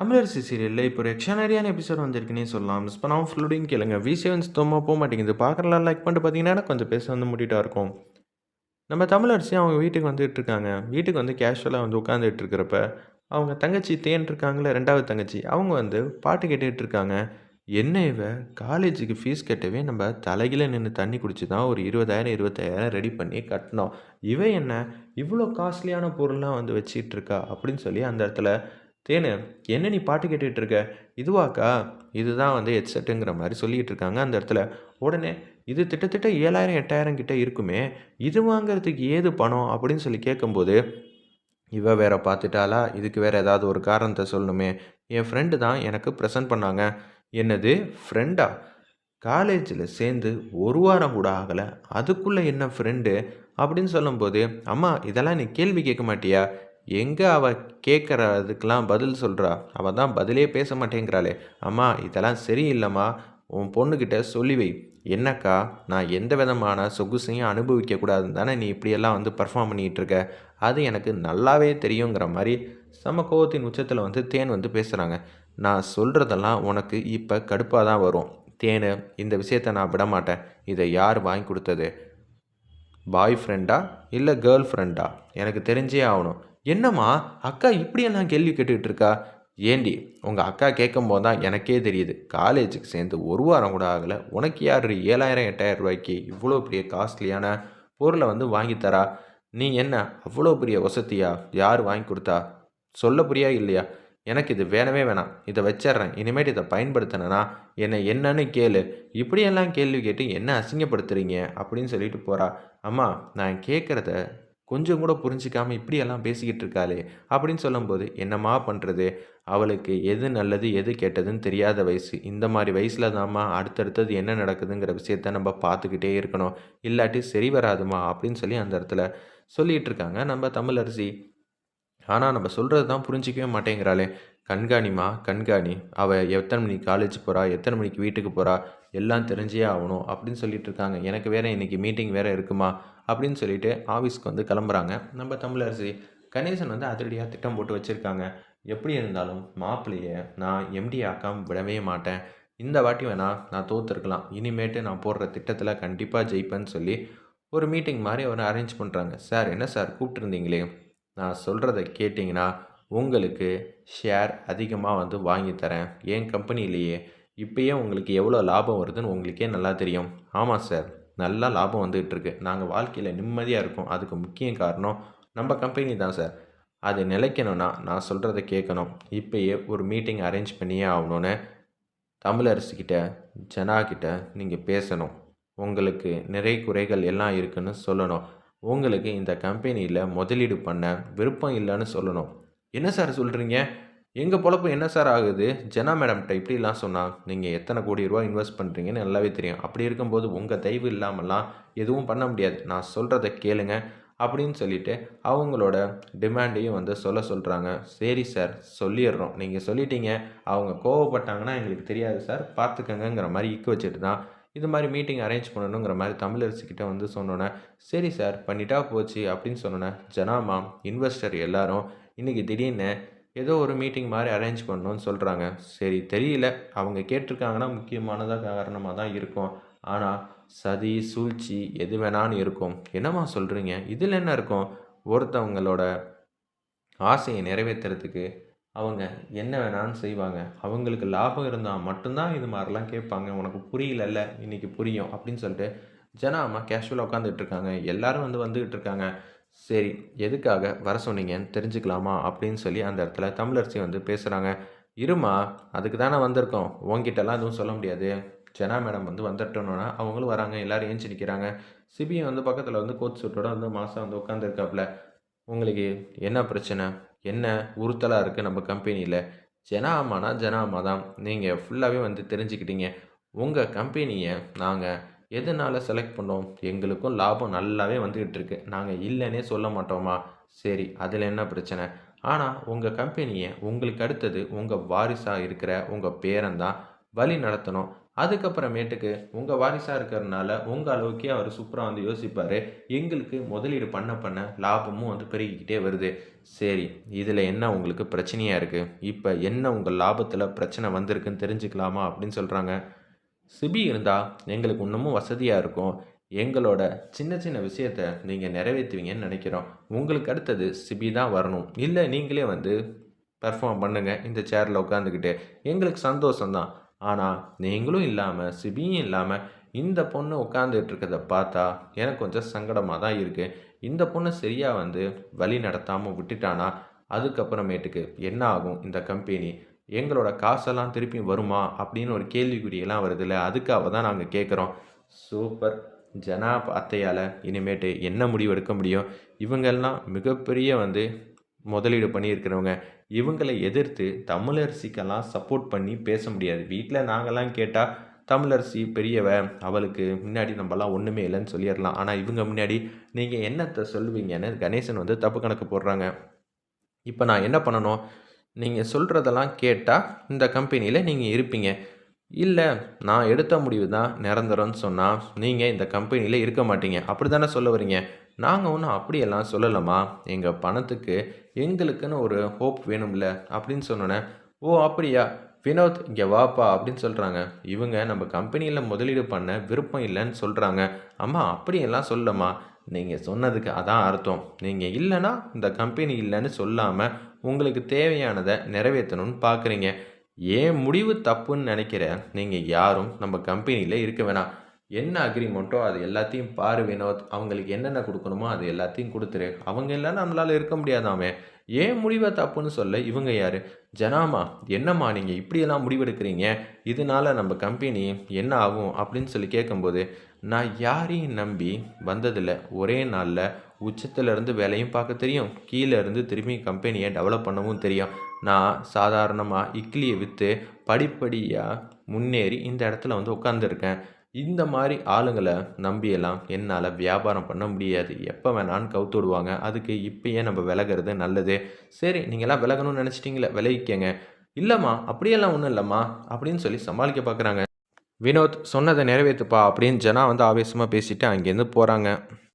தமிழரசி சீரியலில் இப்போ ஒரு எக்ஷனரியான எபிசோட் வந்திருக்குன்னே சொல்லலாம். மிஸ் பண்ணாமல் ஃபுல்லோடையும் கேளுங்க. வி செவன் தோமா போக மாட்டேங்குது. பார்க்குறலாம் லைக் பண்ணிட்டு பார்த்தீங்கன்னா கொஞ்சம் பேச வந்து முட்டிட்டா இருக்கும். நம்ம தமிழரசி அவங்க வீட்டுக்கு வந்துட்டு இருக்காங்க. வீட்டுக்கு வந்து கேஷுவலாக வந்து உட்காந்துட்டு இருக்கிறப்ப அவங்க தங்கச்சி தேன் இருக்காங்களே ரெண்டாவது தங்கச்சி அவங்க வந்து பாட்டு கேட்டுட்டு இருக்காங்க. என்ன இவ? காலேஜுக்கு ஃபீஸ் கட்டவே நம்ம தலைகில நின்று தண்ணி குடிச்சு தான் ஒரு இருபதாயிரம் இருபத்தாயிரம் ரெடி பண்ணி கட்டினோம். இவ என்ன? இவ்வளோ காஸ்ட்லியான பொருள்லாம் வந்து வச்சிட்டு இருக்கா? அப்படின்னு சொல்லி அந்த இடத்துல தேனு என்ன நீ பாட்டு கேட்டுகிட்டு இருக்க இதுவாக்கா? இதுதான் வந்து ஹெட்செட்டுங்கிற மாதிரி சொல்லிகிட்டு இருக்காங்க அந்த இடத்துல. உடனே இது திட்டத்திட்ட ஏழாயிரம் எட்டாயிரம் கிட்ட இருக்குமே. இது வாங்குறதுக்கு ஏது பணம்? அப்படின்னு சொல்லி கேட்கும்போது இவ வேற பார்த்துட்டாளா? இதுக்கு வேற ஏதாவது ஒரு காரணத்தை சொல்லணுமே. என் ஃப்ரெண்டு தான் எனக்கு ப்ரெசன்ட் பண்ணாங்க. என்னது? ஃப்ரெண்டா காலேஜில் சேர்ந்து ஒரு வாரம் கூட ஆகலை. அதுக்குள்ளே என்ன ஃப்ரெண்டு அப்படின்னு சொல்லும்போது அம்மா இதெல்லாம் நீ கேள்வி கேட்க மாட்டியா? எங்கே அவள் கேட்குற அதுக்கெலாம் பதில் சொல்கிறா அவள் தான் பதிலே பேச மாட்டேங்கிறாளே. அம்மா இதெல்லாம் சரியில்லைம்மா. உன் பொண்ணுக்கிட்ட சொல்லி வை. என்னக்கா நான் எந்த விதமான சொகுசையும் அனுபவிக்கக்கூடாதுன்னு தானே நீ இப்படியெல்லாம் வந்து பர்ஃபார்ம் பண்ணிகிட்டு இருக்க? அது எனக்கு நல்லாவே தெரியுங்கிற மாதிரி சம கோவத்தின் உச்சத்தில் வந்து தேன் வந்து பேசுகிறாங்க நான் சொல்கிறதெல்லாம் உனக்கு இப்போ கடுப்பாக தான் வரும். தேனு இந்த விஷயத்தை நான் விட மாட்டேன் இதை யார் வாங்கி கொடுத்தது? பாய் ஃப்ரெண்டா? இல்லை கேர்ள் ஃப்ரெண்டா? எனக்கு தெரிஞ்சே ஆகணும். என்னம்மா அக்கா இப்படியெல்லாம் கேள்வி கேட்டுக்கிட்டு இருக்கா? ஏண்டி உங்கள் அக்கா கேட்கும் போது தான் எனக்கே தெரியுது. காலேஜுக்கு சேர்ந்து ஒரு வாரம் கூட ஆகலை. உனக்கு யார் ஏழாயிரம் எட்டாயிரம் ரூபாய்க்கு இவ்வளோ பெரிய காஸ்ட்லியான பொருளை வந்து வாங்கி தரா? நீ என்ன அவ்வளோ பெரிய வசதியா? யார் வாங்கி கொடுத்தா? சொல்ல புரியா இல்லையா? எனக்கு இது வேணவே வேணாம். இதை வச்சிட்றேன். இனிமேட்டு இதை பயன்படுத்தினேன்னா என்னை என்னன்னு கேளு. இப்படியெல்லாம் கேள்வி கேட்டு என்ன அசிங்கப்படுத்துறீங்க? அப்படின்னு சொல்லிட்டு போகிறா அம்மா நான் கேட்குறத கொஞ்சம் கூட புரிஞ்சிக்காமல் இப்படியெல்லாம் பேசிக்கிட்டு இருக்காளே அப்படின்னு சொல்லும்போது என்னம்மா பண்ணுறது அவளுக்கு எது நல்லது எது கெட்டதுன்னு தெரியாத வயசு. இந்த மாதிரி வயசில் தாம்மா அடுத்தடுத்தது என்ன நடக்குதுங்கிற விஷயத்த நம்ம பார்த்துக்கிட்டே இருக்கணும். இல்லாட்டி சரி வராதுமா? அப்படின்னு சொல்லி அந்த இடத்துல சொல்லிகிட்டு இருக்காங்க. நம்ம தமிழரசி. ஆனால் நம்ம சொல்கிறது தான் புரிஞ்சிக்கவே மாட்டேங்கிறாளே. கண்காணிமா கண்காணி. அவள் எத்தனை மணிக்கு காலேஜ் போகிறா எத்தனை மணிக்கு வீட்டுக்கு போகிறா எல்லாம் தெரிஞ்சே ஆகணும் அப்படின்னு சொல்லிட்டு இருக்காங்க. எனக்கு வேறு இன்றைக்கி மீட்டிங் வேறு இருக்குமா அப்படின்னு சொல்லிட்டு ஆஃபீஸ்க்கு வந்து கிளம்புறாங்க. நம்ம தமிழரசி கணேசன் வந்து அதிரடியாக திட்டம் போட்டு வச்சுருக்காங்க. எப்படி இருந்தாலும் மாப்பிள்ளையை நான் எம்டி ஆக்காம விடவே மாட்டேன். இந்த வாட்டி வேணால் நான் தோற்றுருக்கலாம் இனிமேட்டு நான் போடுற திட்டத்தில் கண்டிப்பாக ஜெயிப்பேன்னு சொல்லி ஒரு மீட்டிங் மாதிரி அவர் அரேஞ்ச் பண்ணுறாங்க சார் என்ன சார் கூப்பிட்டுருந்தீங்களே? நான் சொல்கிறத கேட்டிங்கன்னா உங்களுக்கு ஷேர் அதிகமாக வந்து வாங்கி தரேன். என் கம்பெனிலேயே இப்போயே உங்களுக்கு எவ்வளோ லாபம் வருதுன்னு உங்களுக்கே நல்லா தெரியும். ஆமாம் சார் நல்லா லாபம் வந்துகிட்டு இருக்கு. நாங்கள் வாழ்க்கையில் நிம்மதியாக இருக்கோம். அதுக்கு முக்கிய காரணம் நம்ம கம்பெனி தான் சார் அது நிலைக்கணும்னா நான் சொல்கிறத கேட்கணும். இப்போயே ஒரு மீட்டிங் அரேஞ்ச் பண்ணியே ஆகணும்னு தமிழரசுக்கிட்ட ஜனாக்கிட்ட நீங்கள் பேசணும். உங்களுக்கு நிறை குறைகள் எல்லாம் இருக்குன்னு சொல்லணும். உங்களுக்கு இந்த கம்பெனியில் முதலீடு பண்ண விருப்பம் இல்லைன்னு சொல்லணும். என்ன சார் சொல்கிறீங்க எங்கள் பொழப்பு என்ன சார் ஆகுது? ஜனா மேடம்கிட்ட இப்படிலாம் சொன்னால் நீங்கள் எத்தனை கோடி ரூபா இன்வெஸ்ட் பண்ணுறீங்கன்னு நல்லாவே தெரியும். அப்படி இருக்கும்போது உங்கள் தயவு இல்லாமலாம் எதுவும் பண்ண முடியாது. நான் சொல்கிறத கேளுங்க அப்படின்னு சொல்லிட்டு அவங்களோட டிமாண்டையும் வந்து சொல்ல சொல்கிறாங்க சரி சார் சொல்லிடுறோம். நீங்கள் சொல்லிட்டீங்க. அவங்க கோவப்பட்டாங்கன்னா எங்களுக்கு தெரியாது சார். பார்த்துக்கங்கிற மாதிரி இக்கு வச்சுட்டு தான் இது மாதிரி மீட்டிங் அரேஞ்ச் பண்ணணுங்கிற மாதிரி தமிழரசிக்கிட்ட வந்து சொன்னோன்னே சரி சார் பண்ணிட்டா போச்சு அப்படின்னு சொன்னோன்னே ஜனாமா இன்வெஸ்டர் எல்லாரும் இன்றைக்கி திடீர்னு ஏதோ ஒரு மீட்டிங் மாதிரி அரேஞ்ச் பண்ணணும்னு சொல்கிறாங்க சரி தெரியல. அவங்க கேட்டிருக்காங்கன்னா முக்கியமானதாக காரணமாக தான் இருக்கும். ஆனால் சதி சூழ்ச்சி எது வேணான்னு இருக்கும். என்னம்மா சொல்கிறீங்க இதில் என்ன இருக்கும்? ஒருத்தவங்களோட ஆசையை நிறைவேற்றுறதுக்கு அவங்க என்ன வேணான்னு செய்வாங்க. அவங்களுக்கு லாபம் இருந்தால் மட்டும்தான் இது மாதிரிலாம் கேட்பாங்க. உனக்கு புரியலல்ல? இன்றைக்கி புரியும். அப்படின்னு சொல்லிட்டு ஜனாமா அம்மா கேஷுவலாக உட்காந்துட்டு இருக்காங்க. எல்லோரும் வந்து வந்துக்கிட்டு இருக்காங்க. சரி எதுக்காக வர சொன்னீங்கன்னு தெரிஞ்சுக்கலாமா அப்படின்னு சொல்லி அந்த இடத்துல தமிழரசி வந்து பேசுகிறாங்க இருமா அதுக்கு தானே வந்திருக்கோம். உங்ககிட்டலாம் எதுவும் சொல்ல முடியாது. ஜனா மேடம் வந்து வந்துட்டோன்னா அவங்களும் வராங்க. எல்லோரும் ஏஞ்சி நிற்கிறாங்க சிபியை வந்து பக்கத்தில் வந்து கோச் சூட்டோட வந்து மாதம் வந்து உட்காந்துருக்காப்புல உங்களுக்கு என்ன பிரச்சனை? என்ன உறுத்தலாக இருக்குது நம்ம கம்பெனியில்? ஜனா அம்மானா ஜனா தான் நீங்கள் ஃபுல்லாகவே வந்து தெரிஞ்சுக்கிட்டீங்க. உங்கள் கம்பெனியை நாங்கள் எதனால் செலக்ட் பண்ணோம்? எங்களுக்கும் லாபம் நல்லாவே வந்துக்கிட்டு இருக்கு. நாங்கள் இல்லைன்னே சொல்ல மாட்டோமா? சரி அதில் என்ன பிரச்சனை? ஆனால் உங்கள் கம்பெனியை உங்களுக்கு அடுத்தது உங்கள் வாரிசாக இருக்கிற உங்கள் பேரன் தான் வழி நடத்தணும். அதுக்கப்புறமேட்டுக்கு உங்கள் வாரிசாக இருக்கிறதுனால உங்கள் அளவுக்கே அவர் சூப்பராக வந்து யோசிப்பார். எங்களுக்கு முதலீடு பண்ண பண்ண லாபமும் வந்து பெருகிக்கிட்டே வருது. சரி இதில் என்ன உங்களுக்கு பிரச்சனையாக இருக்குது இப்போ என்ன உங்கள் லாபத்தில் பிரச்சனை வந்திருக்குன்னு தெரிஞ்சுக்கலாமா அப்படின்னு சொல்கிறாங்க சிபி இருந்தால் எங்களுக்கு இன்னமும் வசதியாக இருக்கும். எங்களோட சின்ன சின்ன விஷயத்த நீங்கள் நிறைவேற்றுவீங்கன்னு நினைக்கிறோம். உங்களுக்கு அடுத்தது சிபி தான் வரணும். இல்லை நீங்களே வந்து பெர்ஃபார்ம் பண்ணுங்கள் இந்த சேரில் உட்காந்துக்கிட்டு எங்களுக்கு சந்தோஷம்தான் ஆனால் நீங்களும் இல்லாமல் சிபியும் இல்லாமல் இந்த பொண்ணு உட்காந்துட்டு இருக்கிறத பார்த்தா எனக்கு கொஞ்சம் சங்கடமாக தான் இருக்குது இந்த பொண்ணு சரியாக வந்து வழி நடத்தாமல் விட்டுட்டானா? அதுக்கப்புறமேட்டுக்கு என்ன ஆகும் இந்த கம்பெனி எங்களோட காசெல்லாம் திருப்பி வருமா அப்படின்னு ஒரு கேள்விக்குறியெல்லாம் வருதுல்ல. அதுக்காக தான் நாங்கள் கேட்குறோம் சூப்பர். ஜனாப் அத்தையால் இனிமேட்டு என்ன முடிவு எடுக்க முடியும்? இவங்கெல்லாம் மிகப்பெரிய வந்து முதலீடு பண்ணியிருக்கிறவங்க. இவங்களை எதிர்த்து தமிழரசிக்கெல்லாம் சப்போர்ட் பண்ணி பேச முடியாது. வீட்டில் நாங்கள்லாம் கேட்டால் தமிழரசி பெரியவ அவளுக்கு முன்னாடி நம்மலாம் ஒன்றுமே இல்லைன்னு சொல்லிடலாம் ஆனால் இவங்க முன்னாடி நீங்கள் என்னத்தை சொல்லுவீங்கன்னு கணேசன் வந்து தப்பு கணக்கு போடுறாங்க. இப்போ நான் என்ன பண்ணணும்? நீங்கள் சொல்கிறதெல்லாம் கேட்டால் இந்த கம்பெனியில் நீங்கள் இருப்பீங்க. இல்லை நான் எடுத்த முடிவு தான் நிரந்தரம்னு சொன்னால் நீங்கள் இந்த கம்பெனியில் இருக்க மாட்டீங்க. அப்படி தானே சொல்ல வரீங்க நாங்கள் ஒன்றும் அப்படியெல்லாம் சொல்லலாமா எங்கள் பணத்துக்கு எங்களுக்குன்னு ஒரு ஹோப் வேணும்ல அப்படின்னு சொன்னோன்னே ஓ அப்படியா? வினோத் இங்கே வாப்பா அப்படின்னு சொல்கிறாங்க இவங்க நம்ம கம்பெனியில் முதலீடு பண்ண விருப்பம் இல்லைன்னு சொல்கிறாங்க அம்மா அப்படியெல்லாம் சொல்லம்மா நீங்கள் சொன்னதுக்கு அதான் அர்த்தம். நீங்கள் இல்லைன்னா இந்த கம்பெனி இல்லைன்னு சொல்லாமல் உங்களுக்கு தேவையானதை நிறைவேற்றணும்னு பார்க்குறீங்க ஏன் முடிவு தப்புன்னு நினைக்கிற நீங்கள் யாரும் நம்ம கம்பெனியில் இருக்க வேணாம். என்ன அக்ரிமெண்ட்டோ அது எல்லாத்தையும் பாரு வினோத். அவங்களுக்கு என்னென்ன கொடுக்கணுமோ அது எல்லாத்தையும் கொடுத்துரு. அவங்க எல்லாம் நம்மளால் இருக்க முடியாதாமே. ஏன் முடிவை தப்புன்னு சொல்ல இவங்க யார்? ஜனாமா என்னம்மா நீங்கள் இப்படியெல்லாம் முடிவெடுக்கிறீங்க? இதனால நம்ம கம்பெனி என்ன ஆகும் அப்படின்னு சொல்லி கேட்கும்போது நான் யாரையும் நம்பி வந்ததில்லை. ஒரே நாளில் உச்சத்துலேருந்து வேலையும் பார்க்க தெரியும். கீழே இருந்து திரும்பி கம்பெனியை டெவலப் பண்ணவும் தெரியும். நான் சாதாரணமாக இட்லியை விற்று படிப்படியாக முன்னேறி இந்த இடத்துல வந்து உட்காந்துருக்கேன் இந்த மாதிரி ஆளுங்களை நம்பியெல்லாம் என்னால் வியாபாரம் பண்ண முடியாது. எப்போ வேணான்னு கவுத்து விடுவாங்க. அதுக்கு இப்பயே நம்ம விலகிறது நல்லது. சரி நீங்களாம் விலகணும்னு நினச்சிட்டிங்களே விலகிக்கங்க. இல்லைம்மா அப்படியெல்லாம் ஒன்றும் இல்லைம்மா அப்படின்னு சொல்லி சமாளிக்க பார்க்குறாங்க வினோத் சொன்னதை நிறைவேற்றுப்பா அப்படின்னு ஜனா வந்து ஆவேசமாக பேசிட்டு அங்கேருந்து போகிறாங்க